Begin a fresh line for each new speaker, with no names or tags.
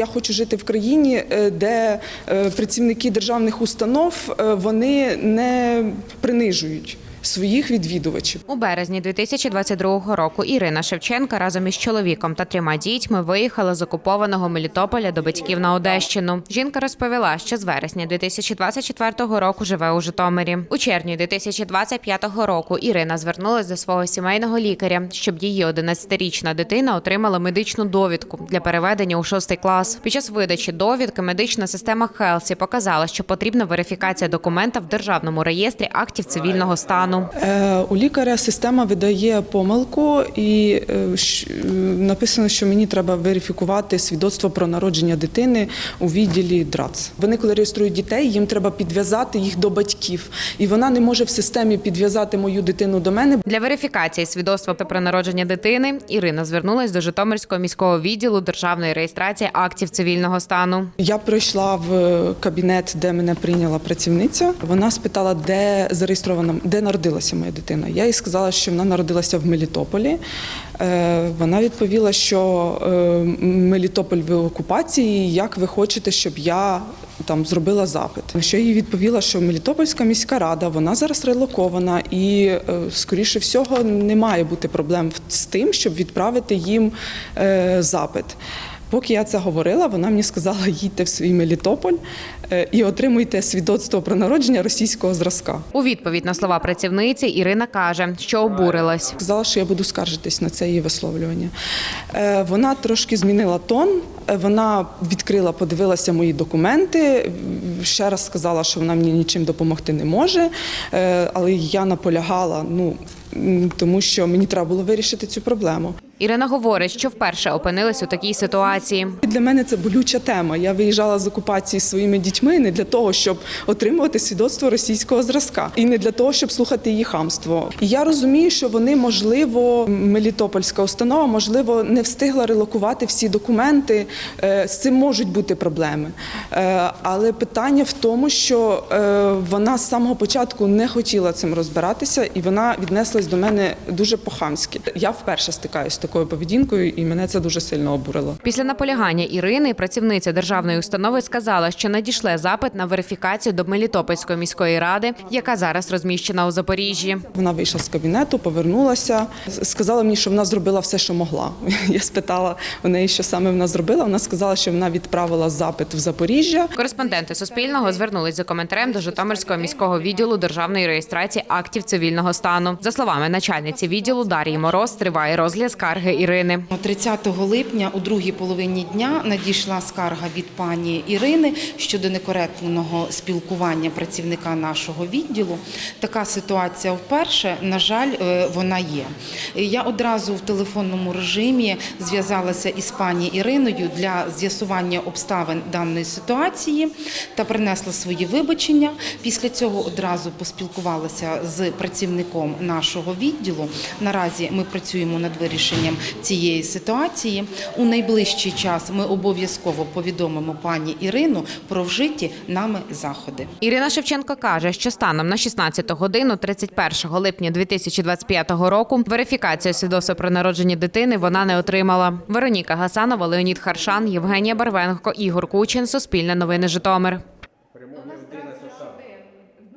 Я хочу жити в країні, е, де е, працівники державних установ е, вони не принижують своїх відвідувачів.
У березні 2022 року Ірина Шевченка разом із чоловіком та трьома дітьми виїхала з окупованого Мелітополя до батьків на Одещину. Жінка розповіла, що з вересня 2024 року живе у Житомирі. У червні 2025 року Ірина звернулася до свого сімейного лікаря, щоб її 11-річна дитина отримала медичну довідку для переведення у шостий клас. Під час видачі довідки медична система Хелсі показала, що потрібна верифікація документа в державному реєстрі актів цивільного стану.
Е, У лікаря система видає помилку, і е, е, написано, що мені треба верифікувати свідоцтво про народження дитини у відділі ДРАЦ. Вони, коли реєструють дітей, їм треба підв'язати їх до батьків, і вона не може в системі підв'язати мою дитину до мене.
Для верифікації свідоцтва про народження дитини Ірина звернулась до Житомирського міського відділу державної реєстрації актів цивільного стану.
Я прийшла в кабінет, де мене прийняла працівниця. Вона спитала, де зареєстрована, де народилася моя дитина. Я їй сказала, що вона народилася в Мелітополі. Е, Вона відповіла, що е, Мелітополь в окупації. Як ви хочете, щоб я там зробила запит? Що їй відповіла, що Мелітопольська міська рада вона зараз релокована, і е, скоріше всього не має бути проблем з тим, щоб відправити їм запит. Поки я це говорила, вона мені сказала: їдьте в свій Мелітополь е, і отримуйте свідоцтво про народження російського зразка.
У відповідь на слова працівниці Ірина каже, що обурилась.
Сказала, що я буду скаржитись на це її висловлювання. Е, Вона трошки змінила тон. е, Вона відкрила, подивилася мої документи. Ще раз сказала, що вона мені нічим допомогти не може. Але я наполягала, ну тому що мені треба було вирішити цю проблему.
Ірина говорить, що вперше опинилась у такій ситуації.
Для мене це болюча тема. Я виїжджала з окупації своїми дітьми не для того, щоб отримувати свідоцтво російського зразка, і не для того, щоб слухати її хамство. І я розумію, що вони, можливо, Мелітопольська установа, можливо, не встигла релокувати всі документи. Е, З цим можуть бути проблеми. Е, Але питання в тому, що е, вона з самого початку не хотіла цим розбиратися, і вона віднеслась до мене дуже по-хамськи. Я вперше стикаюся з такою поведінкою, і мене це дуже сильно обурило.
Після наполягання Ірини працівниця державної установи сказала, що надійшле запит на верифікацію до Мелітопольської міської ради, яка зараз розміщена у Запоріжжі.
Вона вийшла з кабінету, повернулася, сказала мені, що вона зробила все, що могла. Я спитала у неї, що саме вона зробила. Вона сказала, що вона відправила запит в Запоріжжя.
Кореспонденти Суспільного звернулись за коментарем до Житомирського міського відділу державної реєстрації актів цивільного стану. За словами начальниці відділу Дар'ї Мороз, триває розгляд скарги Ірини.
30 липня у другій половині дня надійшла скарга від пані Ірини щодо некоректного спілкування працівника нашого відділу. Така ситуація вперше, на жаль, е, вона є. Я одразу в телефонному режимі зв'язалася із пані Іриною для з'ясування обставин даної ситуації та принесла свої вибачення. Після цього одразу поспілкувалася з працівником нашого відділу. Наразі ми працюємо над вирішенням цієї ситуації. У найближчий час ми обов'язково повідомимо пані Ірину про вжиті нами заходи.
Ірина Шевченко каже, що станом на 16 годину 31 липня 2025 року верифікацію свідоцтва про народження дитини вона не отримала. Вероніка Гасанова, Леонід Харшан, Євгенія Барвенко, Ігор Кучин. Суспільне новини Житомир.